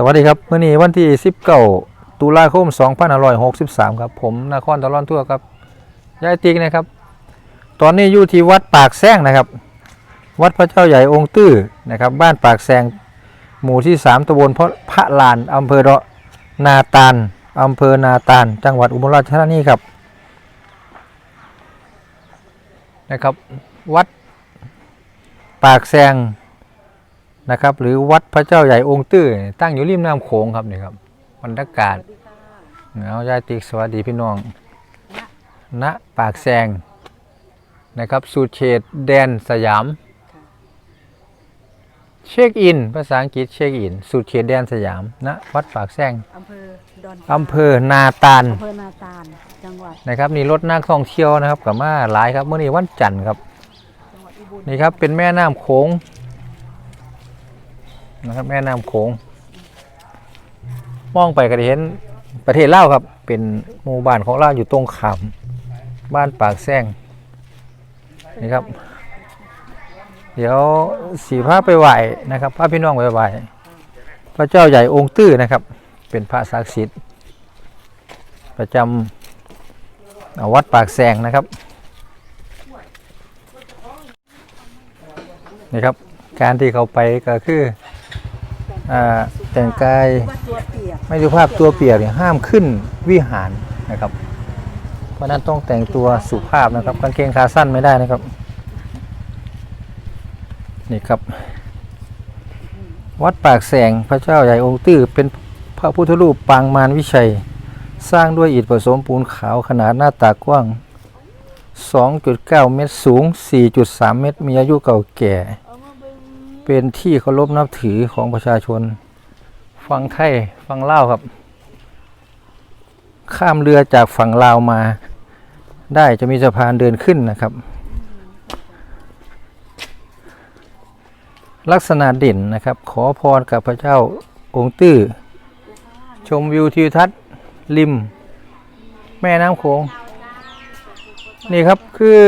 สวัสดีครับเมื่อนี้วันที่ 19 ตุลาคม 2563 ครับ ผมนครตะลอนทั่วครับยายติ๊กนะครับ ตอนนี้อยู่ที่วัดปากแซงนะครับ วัดพระเจ้าใหญ่องค์ตื้อนะครับ บ้านปากแซงหมู่ที่ 3ตำบลพระลานอำเภอรนาตาลอำเภอนาตาล จังหวัดอุบลราชธานีครับนะครับ วัดปากแซง นะครับ หรือวัดพระเจ้าใหญ่องค์ตื้อเนี่ยตั้งอยู่ริมน้ำโขงครับนี่ครับบรรยากาศเอายายติ๊กสวัสดีพี่น้องณปากแซงนะครับสูตรเขตแดนสยามเช็คอินภาษาอังกฤษเช็คอินสูตรเขตแดนสยามณวัดปากแซงอำเภอดอนอำเภอนาตาลอำเภอนาตาลจังหวัดนะครับนี่รถนักท่องเที่ยวนะครับกับมาหลายครับเมื่อนี้วันจันทร์ครับจังหวัดอุบลนี่ครับเป็นแม่น้ำโขง นะครับแม่น้ำโขงมองไปก็จะเห็นประเทศลาวครับ เป็นหมู่บ้านของลาวอยู่ตรงขามบ้านปากแซงนี่ครับ เดี๋ยวสีพาไปไหวนะครับพาพี่น้องไปไหวพระเจ้าใหญ่องค์ตื้อนะครับ เป็นพระศักดิ์สิทธิ์ประจำวัดปากแซงนะครับนี่ครับ การที่เขาไปก็คือ แต่งกายไม่สุภาพตัวเปียกเนี่ยห้ามขึ้นวิหารนะครับ เพราะฉะนั้นต้องแต่งตัวสุภาพนะครับกางเกงขาสั้นไม่ได้นะครับ นี่ครับ วัดปากแสงพระเจ้าใหญ่องค์ตื้อเป็นพระพุทธรูปปางมารวิชัย สร้างด้วยอิฐผสมปูนขาวขนาดหน้าตากว้าง 2.9 เมตรสูง 4.3 เมตร มีอายุเก่าแก่ เป็นที่เคารพนับถือของประชาชน ฟังไทยฟังเล่าครับ ข้ามเรือจากฝั่งลาวมา ได้จะมีสะพานเดินขึ้นนะครับ ลักษณะเด่นนะครับ ขอพรกับพระเจ้าองค์ตื้อ ชมวิวทิวทัศน์ ริม แม่น้ำโขง นี่ครับคือ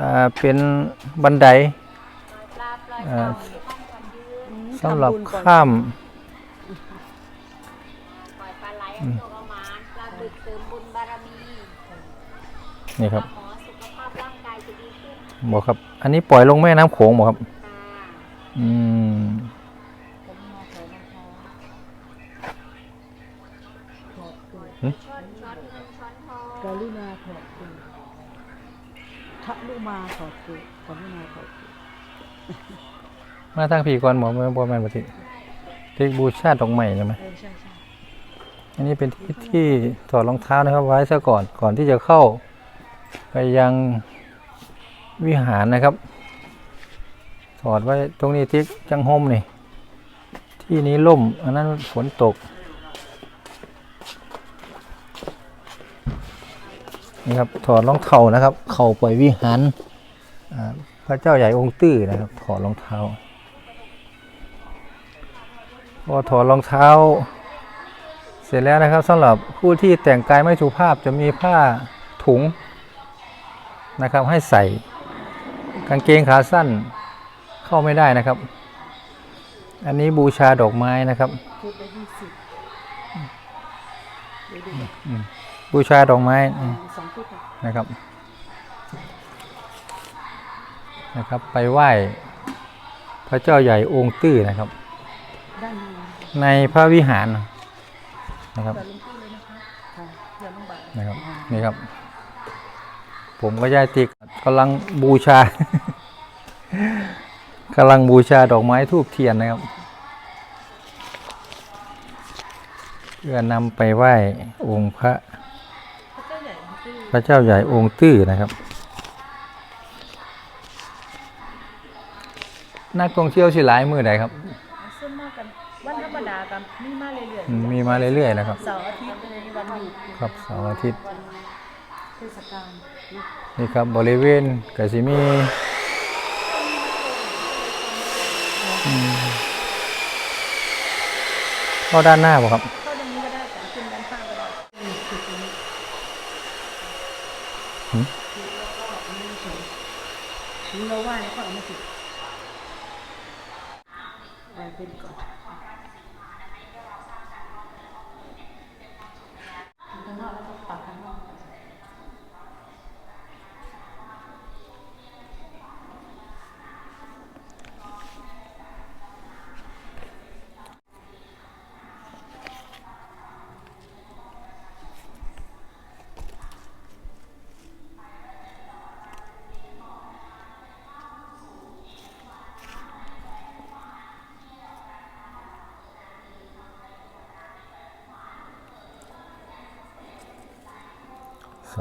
อาเป็นบันได อ่าสำหรับข้าม ปล่อยปลาไหลโชคประมาณปลาบึกเสริมบุญบารมีนี่ครับขอสุขภาพร่างกายจะดีขึ้นบอกครับ อันนี้ปล่อยลงแม่น้ำโขงบอกครับ ค่ะ อืม ช้อนช้อนเงินช้อนทองกรุณาถอดตัวทะลุมาถอดตัวกรุณาถอดตัว มาทางผีก่อนหมอม่นบ่แม่นปฏิที่บูชาดอกไม้ใช่ไหมอันนี้เป็นที่ที่ถอดรองเท้านะครับ ไว้ซะก่อนก่อนที่จะเข้า ไปยังวิหารนะครับ ถอดไว้ตรงนี้ที่จังห่มนี่ ที่นี้ล่ม อันนั้นฝนตกนี่ครับถอดรองเท้านะครับ เข้าไปวิหารพระเจ้าใหญ่องค์ตื้อนะครับ ถอดรองเท้า พอถอดรองเท้า เสร็จแล้วนะครับสำหรับผู้ที่แต่งกายไม่สุภาพจะมีผ้าถุงนะครับให้ใส่กางเกงขาสั้นเข้าไม่ได้นะครับ อันนี้บูชาดอกไม้นะครับบูชาดอกไม้นะครับนะครับ ไปไหว้พระเจ้าใหญ่องค์ตื้อนะครับด้าน ในในพระวิหารนะครับแต่ลุงตู้เลยนะคะค่ะเดี๋ยวลุงบาทนะครับนี่ครับ ผมก็ย่ายติ๊กกำลังบูชากำลังบูชาดอกไม้ทูบเทียนนะครับเพื่อนำไปไหว้องค์พระ พระเจ้าใหญ่องค์ตื้อนะครับ นักท่องเที่ยวสิหลายมือใดครับ ส่วนมากกันวันธรร มดากันมีมาเรื่อยอืมมีมาเรื่อยๆนะครับ ๆเสาร์อาทิตย์ในวันหยุดครับเสาร์อาทิตย์เทศกาลนี่ครับบริเวณกสิมีอืมเข้าด้านหน้าบ่ครับ เข้าด้านนี้ก็ได้แต่ขึ้นด้านข้างก็ได้อืมจุดนี้หืมนี่เราไหว้แล้วก็เอามาจุดไหว้เป็นก่อน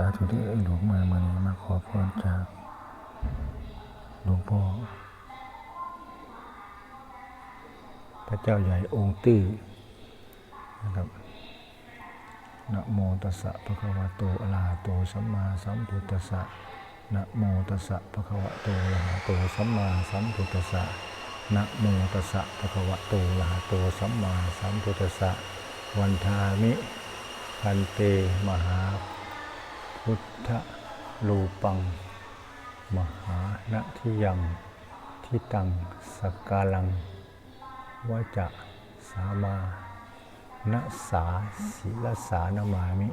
าธุที่หลวงมามานี้มาขอพรจากหลวงพ่อพระเจ้าใหญ่องค์ตื้อนะครับนะโมตัสสะภะคะวะโตอะระหะโตสัมมาสัมพุทธัสสะนะโมตัสสะภะคะวะโตอะระหะโตสัมมาสัมพุทธัสสะนะโมตัสสะภะคะวะโตอะระหะโตสัมมาสัมพุทธัสสะวันทามิพันเตมหา พุทธรูปัง มหานะทิยังทิตังสกกาลังวาจะสามานะสาศิลสานามามิ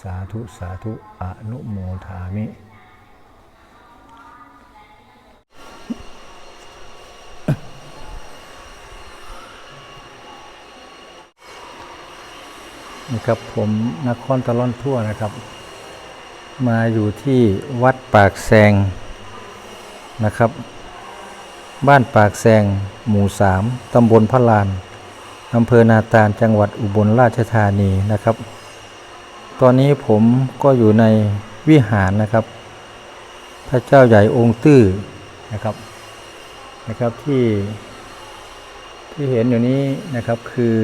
สาธุ สาธุอนุโมทามินะครับผมนครตะล่อนทั่วนะครับ มาอยู่ที่วัดปากแซงนะครับ บ้านปากแซงหมู่สามตำบลพระลาน อำเภอนาตาลจังหวัดอุบลราชธานีนะครับ ตอนนี้ผมก็อยู่ในวิหารนะครับ พระเจ้าใหญ่องค์ตื้อนะครับนะครับที่ที่เห็นอยู่นี้นะครับคือ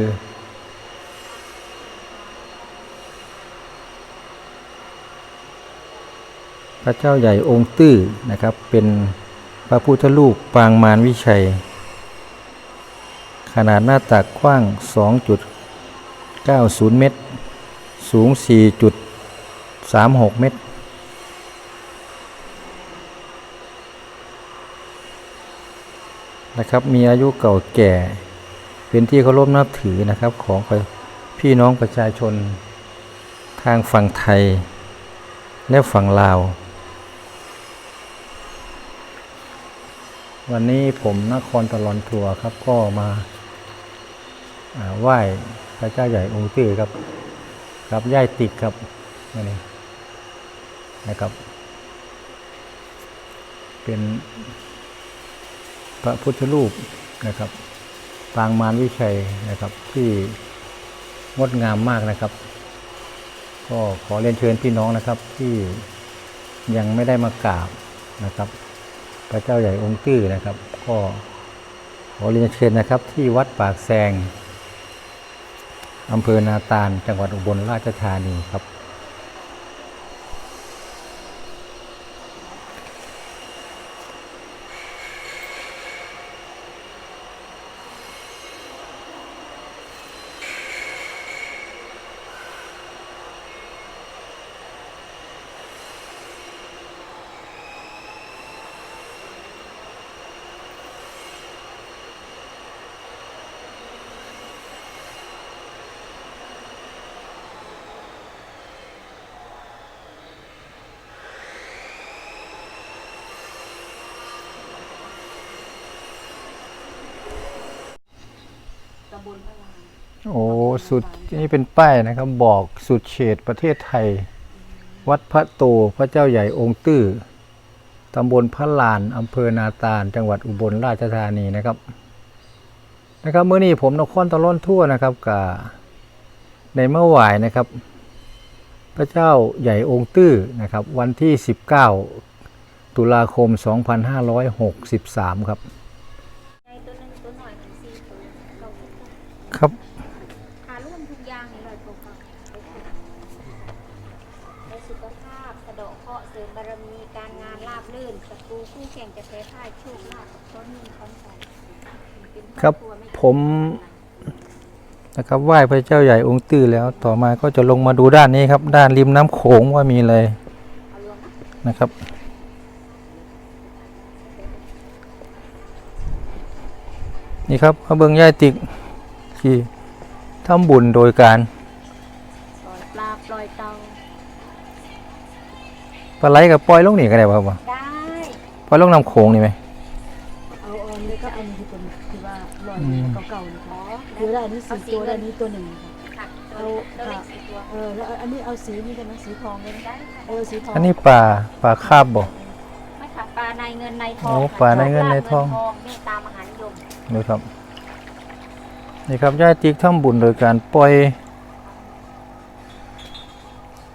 พระเจ้าใหญ่องค์ตื้อนะครับ เป็นพระพุทธรูปปางมารวิชัย ขนาดหน้าตักกว้าง 2.90 เมตร สูง 4.36 เมตร นะครับ มีอายุเก่าแก่ เป็นที่เคารพนับถือนะครับของพี่น้องประชาชนทางฝั่งไทยและฝั่งลาว วันนี้ผมนครตลอนทัวร์ครับก็มาไหว้พระเจ้าใหญ่องค์ตื้อครับกับย่ายติกครับนี่นี่นะครับ เป็นพระพุทธรูปนะครับ ปางมารวิชัยนะครับที่งดงามมากนะครับ ก็ขอเรียนเชิญพี่น้องนะครับที่ยังไม่ได้มากราบนะครับ พระเจ้าใหญ่องค์ตื้อนะครับ ก็ขอเรียนเชิญนะครับ ที่วัดปากแซงอำเภอนาตาลจังหวัดอุบลราชธานีครับ สุดนี่เป็นป้ายนะครับ บอกสุดเฉดประเทศไทย วัดพระโตพระเจ้าใหญ่องค์ตื้อตำบลพระลานอำเภอนาตาล จังหวัดอุบลราชธานีนะครับ นะครับเมื่อนี้ผมนครตะล่อนทั่วนะครับกับในเมื่อวายนะครับ พระเจ้าใหญ่องค์ตื้อนะครับ วันที่ 19 ตุลาคม 2563 ครับในตั ครับวไม่ผมนะครับไหว้พระเจ้าใหญ่องค์ตื้อแล้วต่อมาก็จะลงมาดูด้านนี้ครับ ด้านริมน้ำโขงว่ามีอะไรเอารวมนะนะครับ นี่ครับพระเบิงย่ายติกที่ทำบุญโดยการปล่อยปลาปล่อยเตาปลาไหลกับปล่อยลงนี่ก็ได้ป่ะครับได้ปล่อยลงน้ำโขงนี่ไหม ว่าลอยอืม เก่าๆนี่อ๋ค่ะอคือได้อันนี้สี่ตัวได้อันนี้ตัวหนึ่งค่ะ ค่ะตัวเล็กตัวเล็กสี่ตัวเออแล้วอันนี้เอาสีนี่ได้ไหมสีทองได้ไหมได้ค่ะเออสีทองอันนี้ปลาปลาคาบบ่ ไม่ค่ะปลาในเงินในทองโอ้ค่ะปลาในเงินในทองเมตตามหานิยมดูครับ นี่ครับย่ายติกทำบุญโดยการปล่อย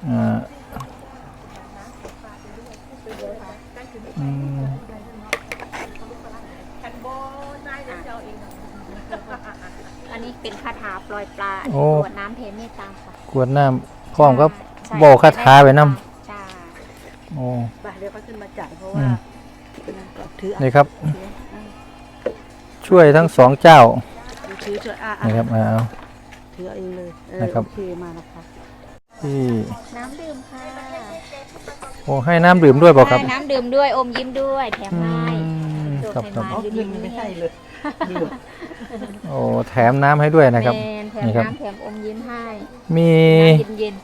อ่า อยปลาโอ้ตรวจน้ำเพเมตตาค่ะกวดน้ำพร้อมกับ ใช่บอกคาถาไว้นำใช่โอ้ไปเดี๋ยวเขาขึ้นมาจ่ายเพราะอืว่ามถืออะนี่ครับถืออะช่วยทั้งสองเจ้าถือช่วยอะอะนี่ครับเอา ถือเอาเองเลยเออนะครับ โอเคมานะคะที่น้ำดื่มค่ะโอ้ให้น้ำดื่มด้วยเปล่าครับได้น้ำดื่มด้วยอมยิ้มด้วย แถมอืให้มครับครับเอาเงินไม่ใช่เลยลืม โอ้แถมน้ำให้ด้วยนะครับ แมนแถมนี่ครับ น้ำแถมอมยิ้มให้มีน้ำเย็น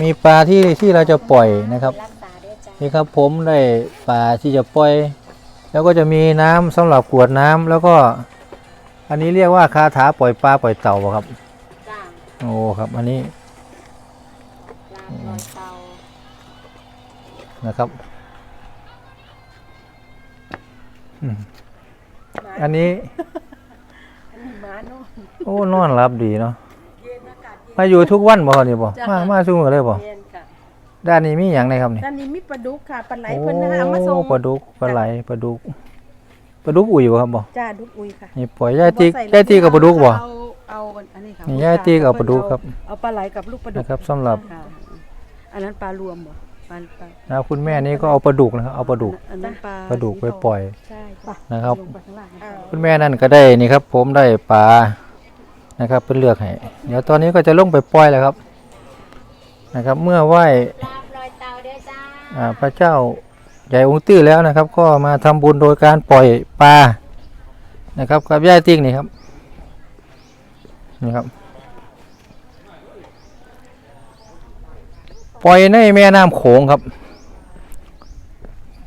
มีปลาที่ที่เราจะปล่อยๆนะครับ รักษาด้วยจ้านี่ครับผมได้ปลาที่จะปล่อย แล้วก็จะมีน้ำสำหรับกวดน้ำแล้วก็ อันนี้เรียกว่าคาถาปล่อยปลาปล่อยเต่าบ่ครับ จ้าโอ้ครับ อันนี้ปลาปล่อยเตานะครับอืม อันนี้มาโน่นโอ้นอนรับดีเนาะมาอยู่ทุกวันบ่ครับนี่บ่จ้ะมามาซุมื้อเลยบ่เย็นค่ะด้านนี้มีหยังในครับนี่ด้านนี้มีปลาดุกค่ะปลาไหลโอ้เพิ่นนะเอามาส่งปลาดุกปลาไหลปลาดุกปลาดุกอุ่ยบ่ครับบ่จ้าดุกอุยค่ะนี่ปล่อยยายตีบ่ใส่ยายตีกับปลาดุกบ่เอาเอาอันนี้ค่ะนี่ย่าตีกับปลาดุกครับเอาปลาไหลกับลูกปลาดุกนะครับสำหรับค่ะอันนั้นปลารวมบ่ ปลาปลานะคุณแม่นี่ก็เอาปลาดุกนะครับเอาปลาดุกอันนั้นปลาปลาดุกไปปล่อยใช่ปะนะครับ ลงไปข้างล่างนะคะคุณแม่นั่นก็ได้นี่ครับ ผมได้ปลานะครับเป็นเลือกให้เดี๋ยวตอนนี้ก็จะลงไปปล่อยแล้วครับ นะครับ เมื่อไหว้ปลาปล่อยเตาด้วยจ้าอ่าพระเจ้าใหญ่องค์ตื้อแล้วนะครับ ก็มาทำบุญโดยการปล่อยปลานะครับกับย่าติ้งนี่ครับนี่ครับ ปล่อยในแม่น้ำโขงครับ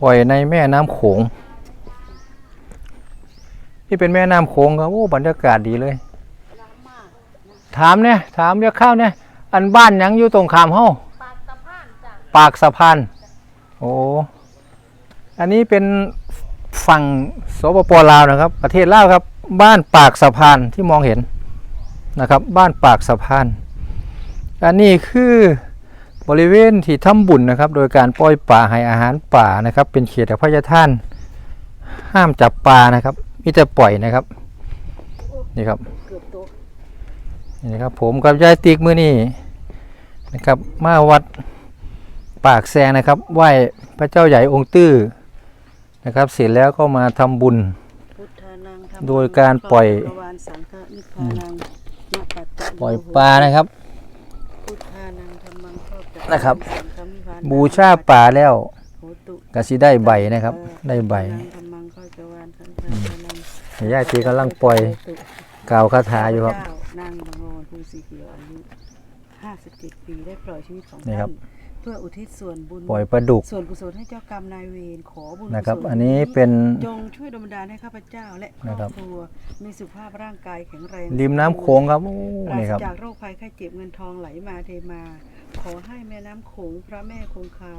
ปล่อยในแม่น้ำโขง นี่เป็นแม่น้ำโขงครับโอ้บรรยากาศดีเลย ถามเนี่ยถามเรียกข้าวเนี่ยอันบ้านยังอยู่ตรงขามเฮาปลาสะพานจ้าปากสะพานโอ้อันนี้เป็นฝั่งสปปลาวนะครับ ประเทศลาวครับ บ้านปากสะพานที่มองเห็นนะครับ บ้านปากสะพาน อันนี้คือ บริเวณที่ทำบุญนะครับ โดยการปล่อยป่าให้อาหารป่านะครับ เป็นเขตอภัยทาน ห้ามจับปลานะครับมีแต่ปล่อยนะครับนี่ครับเกือบโตนี่นะครับ ผมกับยายติ๊กมือนี่นะครับ มาวัดปากแซงนะครับ ไหว้พระเจ้าใหญ่องค์ตื้อนะครับ เสร็จแล้วก็มาทำบุญพุทธานังธรรมังโดยการปล่อยพระวานสังฆนิพพานังนาปัตตะโปล่อยปลานะครับ พุทธานังธรรมังครอบจัก นะครับสังฆนิพพนังบูชาป่าแล้วโหตุก็สิได้ใบนะครับ ได้ใบพุทธานังธรรมังครอบจักรวาลสังฆานังยายติ๊กกำลังปล่อยกล่าวคาถาอยู่ครับเจ้านางบางโงนภูสีเขียวอายุ57ปีได้ปล่อยชีวิตของนี่ครัท่าบนเพื่ออุทิศส่วนบุญปล่อยปลาดุกส่วนกุศลให้เจ้ากรรมนายเวรขอบุญนะครับกุศลอันนี้เป็นจงช่วยดลบันดาลให้ข้าพเจ้าและครนะอบครับครัวมีสุขภาพร่างกายแข็งแรงริมน้ำโขงครับโอ้ปรานี่ศครับจากโรคภัยไข้เจ็บเงินทองไหลมาเทมา ขอให้แม่น้ำโขงพระแม่คงคา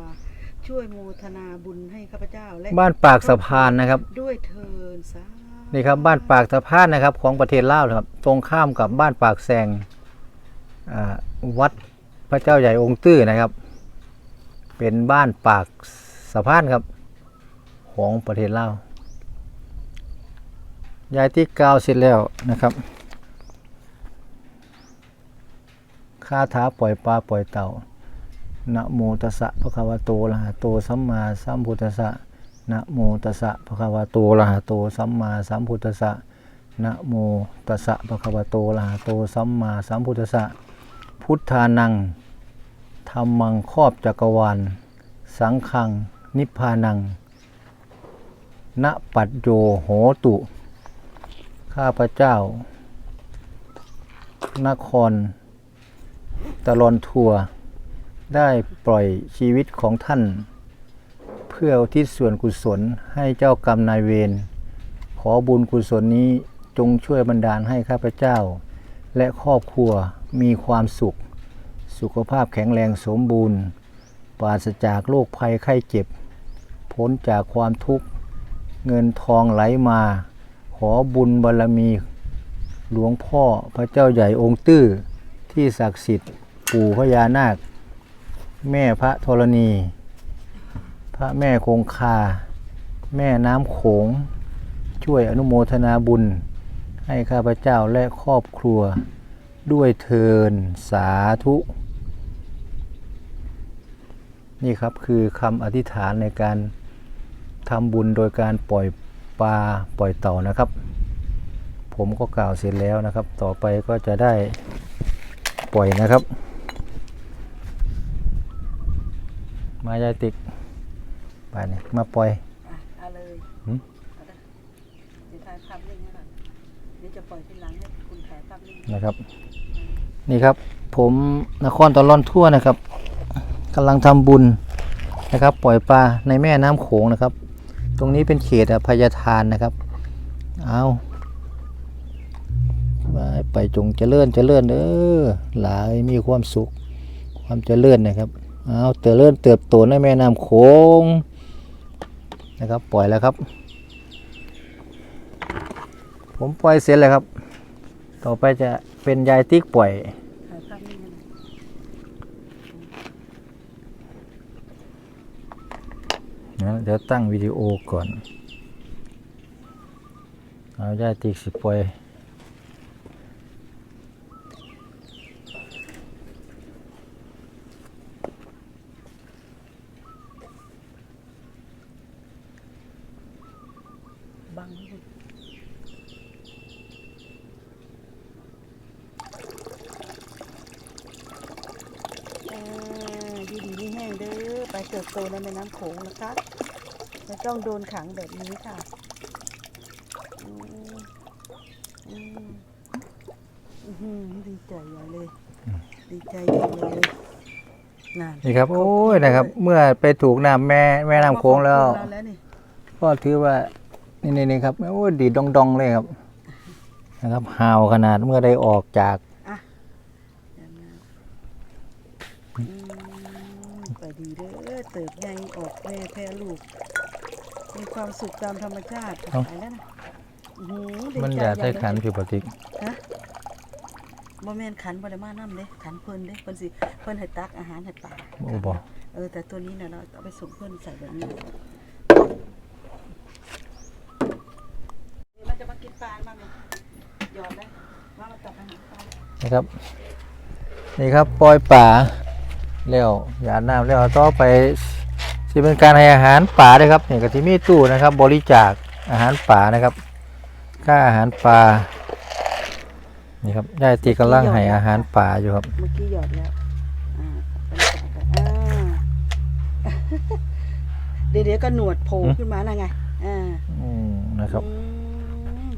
ช่วยโมทนาบุญให้ข้าพเจ้าและบ้านปากสะพานนะครับ ด้วยเทินสานี่ครับบ้านปากสะพานนะครับของประเทศลาวนะครับ ตรงข้ามกับบ้านปากแซงอ่าวัดพระเจ้าใหญ่องค์ตื้อนะครับ เป็นบ้านปากสะพานครับ ของประเทศลาวยายที่กาวเสร็จแล้วนะครับ คาถาปล่อยปลาปล่อยเต่านะโมตัสสะภะคะวะโตอะระหะโตสัมมาสัมพุทธัสสะนะโมตัสสะภะคะวะโตอะระหะโตสัมมาสัมพุทธัสสะนะโมตัสสะภะคะวะโตอะระหะโตสัมมาสัมพุทธัสสะพุทธานังธรรมังครอบจักรวาล สังฆังนิพพานังณปัจโยโหตุ ข้าพเจ้านคร ตลอนทัวร์ได้ปล่อยชีวิตของท่าน เพื่ออุทิศส่วนกุศลให้เจ้ากรรมนายเวรขอบุญกุศลนี้จงช่วยบันดาลให้ข้าพเจ้า และครอบครัวมีความสุข สุขภาพแข็งแรงสมบูรณ์ ปราศจากโรคภัยไข้เจ็บ พ้นจากความทุกข์ เงินทองไหลมา ขอบุญบารมี หลวงพ่อพระเจ้าใหญ่องค์ตื้อ ที่ศักดิ์สิทธิ์ปู่พญานาค แม่พระธรณี พระแม่คงคา แม่น้ำโขง ช่วยอนุโมทนาบุญ ให้ข้าพเจ้าและครอบครัว ด้วยเทินสาธุ นี่ครับคือคำอธิษฐานในการทำบุญโดยการปล่อยปลาปล่อยเต่านะครับ ผมก็กล่าวเสร็จแล้วนะครับ ต่อไปก็จะได้ ปล่อยนะครับ มายายติกไปนี่มาปล่อย อะเอาเลยหืม เอาเลยเดี๋ยวถ่ายภาพนิ่งให้หน่อยเดี๋ยวจะปล่อยทีหลังให้คุณถ่ายภาพนิ่งนะครับ นี่ครับ ผมนครตะลอนทั่วนะครับกำลังทำบุญนะครับ ปล่อยปลาในแม่น้ำโขงนะครับ ตรงนี้เป็นเขตอภัยทานนะครับ เอา ไปจงเจริญเจริญเด้อหลายมีความสุข ความเจริญนะครับเอาเจริญเติบโตในแม่น้ำโขงนะครับปล่อยแล้วครับ ผมปล่อยเสร็จแล้วครับ ต่อไปจะเป็นยายติ๊กปล่อยถ่ายภาพนิ่งให้หน่อยนะเดี๋ยวตั้งวิดีโอก่อนเอายายติ๊กสิปล่อย บังให้ดูอ่าดีดีนี่แห้งเด้อไปเติบโตในแม่ น้ำโขงนะคะไม่ต้องโดนขังแบบนี้ค่ะอืมอืมอื้อหือดีใจใหญ่เลย ดีใจใหญ่เลยนั่นนี่ครับ โอ้ยนะครับ เมื่อไปถูกน้ำแม่แม่น้ำโค้งแล้วขอบคุณเราแล้วนี่ก็ถือว่านี่นี่นี่ครับ โอ้ยดีดองดองๆเลยครับ นะครับหาวขนาดเมื่อได้ออกจาก เดี๋ยวนะอืมไปดีเด้อเติบใหญ่ ออกแม่แพร่ลูก มีความสุขตามธรรมชาติไปแล้วนะอื้อหือดีมันใจอยากใช้ใหญ่ขันผิวปฏิกฮะบ่แม่นขันบ่ได้มานํเด้ขันเพิ่นเด้เพิ่นสิเพิ่นให้ตักอาหารให้ปลาโอ้บอเออแต่ตัวนี้น่ะเราเอาไปส่งเพิ่นใส่แบบนี้มันจะมากินปลามาไหมหยอดได้ว่ามาตักอาหารปลา นะครับ นี่ครับปล่อยป่าแล้วหยาดน้ำแล้วต่อไป สิเป็นการให้อาหารป่าด้วยครับนี่ก็ที่มีตู้นะครับ บริจาคอาหารป่านะครับค่าอาหารป่านี่ครับยายตีกำลังให้อาหารป่าอยู่ครับเมื่อกี้หยอดแล้วอ่าไปเลยอ่าเดี๋ยวเดี๋ยวก็หนวดโผล่หืมขึ้นมาแล้วไงอ่าอืมนะครับ อืม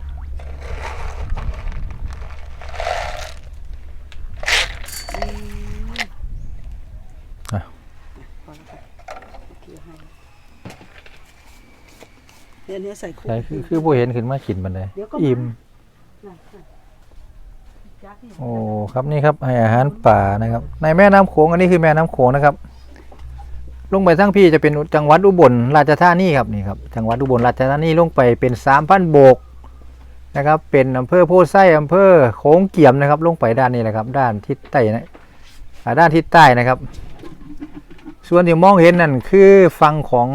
อืม อะ พอแล้วค่ะโอเคให้ เดี๋ยวนี้ใส่คู่ ใช่คือคือผู้เห็นขึ้นมากินมันเลยเดี๋ยวก็อิ่มน่ะน่ะจักนี่โอ้ครับนี่ครับให้อาหารป่านะครับ ในแม่น้ำโขงอันนี้คือแม่น้ำโขงนะครับ ลงไปทั้งพี่จะเป็นจังหวัดอุบลราชธานีครับนี่ครับจังหวัดอุบลราชธานีลงไปเป็นสามพันโบกนะครับ เป็นอำเภอโพไส้อำเภอโขงเกี่ยมนะครับ ลงไปด้านนี้แหละครับ ด้านทิศใต้นะอ่าด้านทิศใต้นะครับ ส่วนที่มองเห็นนั่นคือฝั่งของ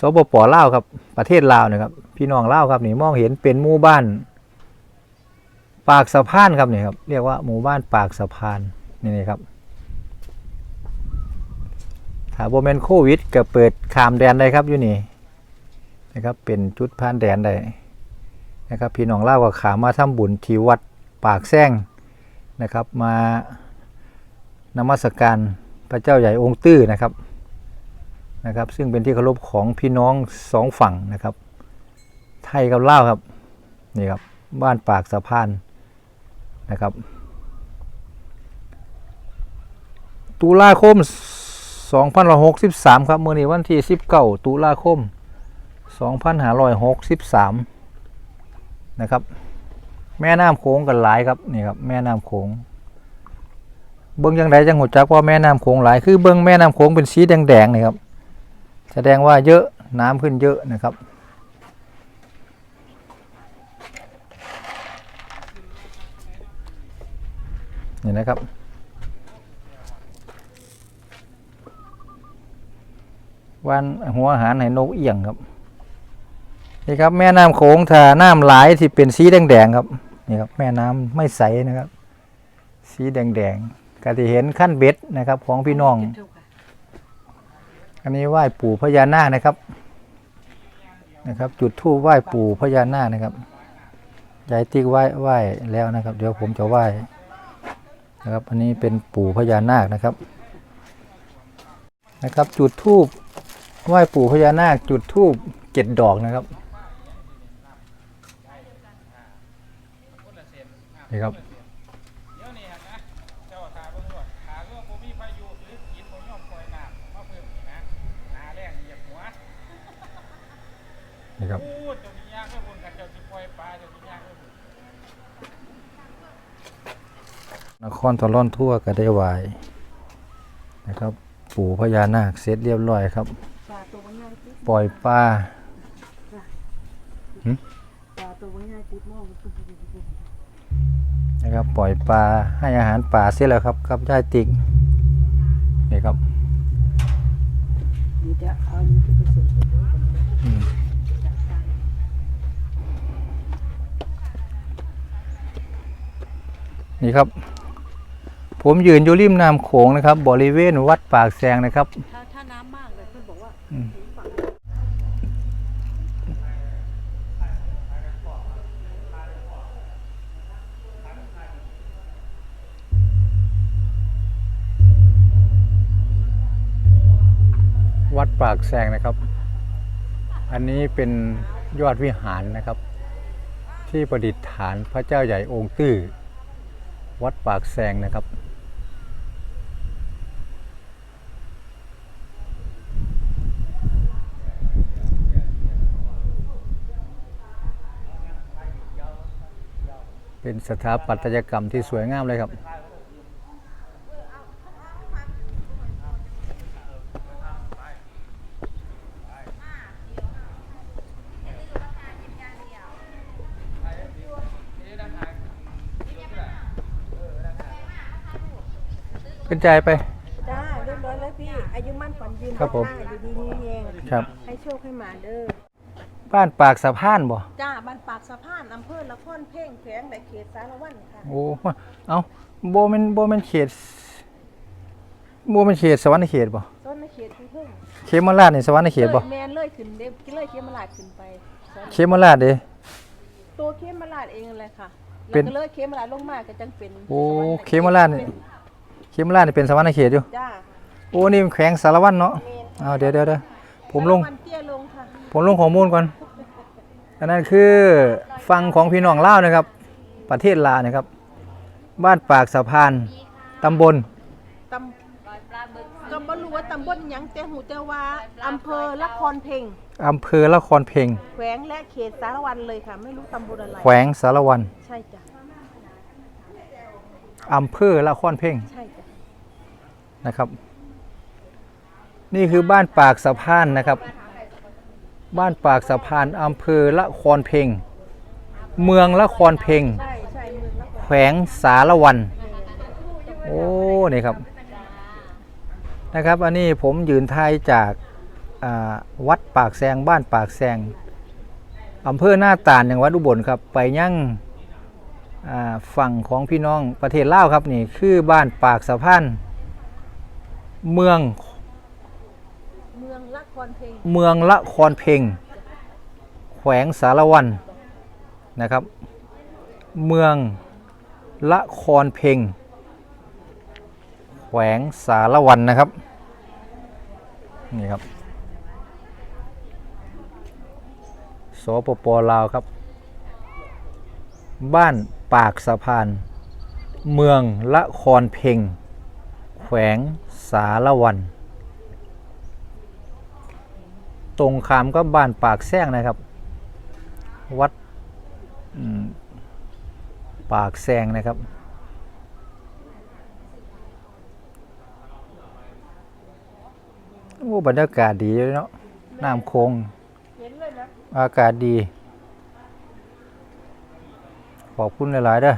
สปปลาวครับ ประเทศลาวนะครับ พี่น้องลาวครับนี่มองเห็นเป็นหมู่บ้าน ปากสะพานครับนี่ครับเรียกว่าหมู่บ้านปากสะพานนี่นี่ครับถ้าโบแมนโควิดก็เปิดขามแดนได้ครับอยู่นี่นะครับเป็นจุดผ่านแดนได้นะครับพี่น้องเล่าวก็ขามาทำบุญที่วัดปากแซงนะครับมานมัสการพระเจ้าใหญ่องค์ตื้อนะครับ นะครับ ซึ่งเป็นที่เคารพของพี่น้องสองฝั่งนะครับ ไทยกับลาวครับนี่ครับบ้านปากสะพานนะครับ ตุลาคม 2563 ครับเมื่อนี้วันที่19ตุลาคม 2563 นะครับ แม่น้ำโขงกันหลายครับนี่ครับแม่น้ำโขงเบิ้งยังไดจังหูจักว่าแม่น้ำโขงหลายคือเบิ้งแม่น้ำโขงเป็นสีแดงๆนี่ครับ แสดงว่าเยอะน้ำขึ้นเยอะนะครับ นี่นะครับ วันหัวอาหารให้นกเอี่ยงครับ นี่ครับแม่น้ำโขงถ้าน้ำไหลที่เป็นสีแดงๆครับ นี่ครับแม่น้ำไม่ใสนะครับ สีแดงๆก็จะเห็นขั้นเบ็ดนะครับของพี่น้อง อันนี้ไหว้ปู่พญานาคนะครับ นะครับ จุดธูปไหว้ปู่พญานาคนะครับยายติ๊กไหว้ไหว้แล้วนะครับ เดี๋ยวผมจะไหว้นะครับ อันนี้เป็นปู่พญานาคนะครับ นะครับ จุดธูปไหว้ปู่พญานาค จุดธูปเจ็ดดอกนะครับนี่ครับ เดี๋ยวนี้ฮะนะเจ้าทาเบิ่งว่าทาเรื่องบ่มีพายุหรือกินบ่ยอมปล่อยน้ำมาเพิ่มนี่นะหนาแรงเหยียบหัว นี่ครับนครตะล่อนทั่วก็ได้ไหวนะครับ ปู่พญานาคเสร็จเรียบร้อยครับ ปล่อยปลานะครับปล่อยปลาให้อาหารปลาเสร็จแล้วครับครับยายติ๊กนี่ครับนี่จะเอานี่ไปผสมกันด้วยกัน อืม นี่ครับ ผมยืนอยู่ริมน้ำโขงนะครับ บริเวณวัดปากแซงนะครับ ถ้าถ้าน้ำมากเลยเพื่อนบอกว่าวัดปากแซงนะครับ อันนี้เป็นยอดวิหารนะครับ ที่ประดิษฐานพระเจ้าใหญ่องค์ตื้อ วัดปากแซงนะครับ เป็นสถาปัตยกรรมที่สวยงามเลยครับ นใจไป จ้าเรียบร้อยแล้วพี่ อายุมั่นขวัญยืนครับผมจ้าอยู่ดีนี่เองครับ ให้โชคให้หมาเด้อ บ้านปากสะพานบ่ จ้าบ้านปากสะพานอำเภอละครเพ่งแขวงในเขตสารวันค่ะ โอ้ เอาโบแมันโบแมันเขตโบแมันเขตสวรรค์เขตบ่ต้นในเขตที่เพิ่งเขมราชนี่สวรรค์เขตบ่แมนเลยขึ้นเด้เลยเขมราชขึ้นไปซอยเขมราชเด้ ตัวเขมราชเองเลยค่ะ เป็แล้วนก็เลยเขมราชลงมาก็จังเป็นโอ้สวรรค์เขมราชนี่ เขมราชนี่เป็นสวรรค์เขตอยู่ จ้าโอ้นี่มันแขวงสารวัตรเนาะเมนเอาเดี๋ยวเดี๋ยวเดี๋ยวผมลงสารวันเตี้ยลงค่ะผมลงข้อมูลก่อน อันนั้นคือฟังของพี่น้องลาวนะครับ ประเทศลาวนะครับ บ้านปากสะพาน ตำบล ตำก็บ่รู้ว่าตำบลหยังแต่หูแต่ว่าอำเภอละครเพ่งอำเภอละครเพ็งแขวงและเขตสารวันเลยค่ะ ไม่รู้ตำบลอะไร แขวงสารวัน ใช่จ้ะอำเภอละครเพ็งใช่จ้ะ นะครับ นี่คือบ้านปากสะพานนะครับ บ้านปากสะพานอำเภอละครเพ็งเมืองละครเพ็งใช่ใช่เมืองแขวงสารวัน โอ้ นี่ครับ นะครับ อันนี้ผมยืนไทยจากาวัดปากแซงบ้านปากแซงอำเภอหน้าตาลอย่างวัดอุบลครับ ไปยั่งฝั่งของพี่น้องประเทศลาวครับนี่คือบ้านปากสะพาน เมือง เมืองละครเพ่งเมืองละครเพ็งแขวงสารวันนะครับ เมืองละครเพ็งแขวงสารวันนะครับนี่ครับสปปลาวครับ บ้านปากสะพาน เมืองละครเพ็งแขวง สารวัน ตรงขามก็บ้านปากแซงนะครับ วัดปากแซงนะครับ โอ้บรรยากาศดีเลยเนาะน้ำโคง อากาศดี ขอบคุณหลาย ๆ เด้อ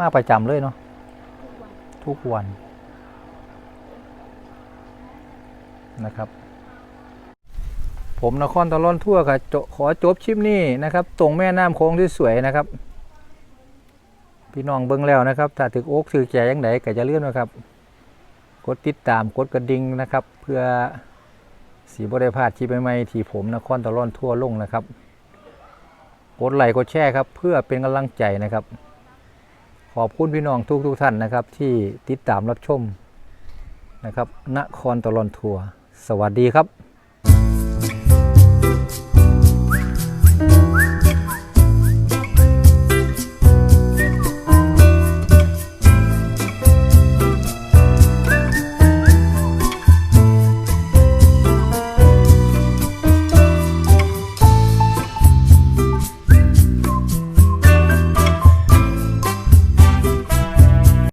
มาประจำเลยเนาะทุกวันนะครับ ผมนครตะลอนทั่วค่ะขอจบชิปนี้นะครับ ตรงแม่น้ำโค้งที่สวยนะครับ พี่น้องเบิ้งแล้วนะครับถ้าถึกโอ๊กถือแจยังไหนก็จะเลื่อนนะครับ กดติดตามกดกระดิ่งนะครับ เพื่อสีบริพาทชีปใหม่ที่ผมนครตะลอนทั่วลงนะครับกดไลค์กดแชร์ครับ เพื่อเป็นกำลังใจนะครับ ขอบคุณพี่น้องทุกทุกท่านนะครับ ที่ติดตามรับชมนะครับนครตลอนทัวร์สวัสดีครับ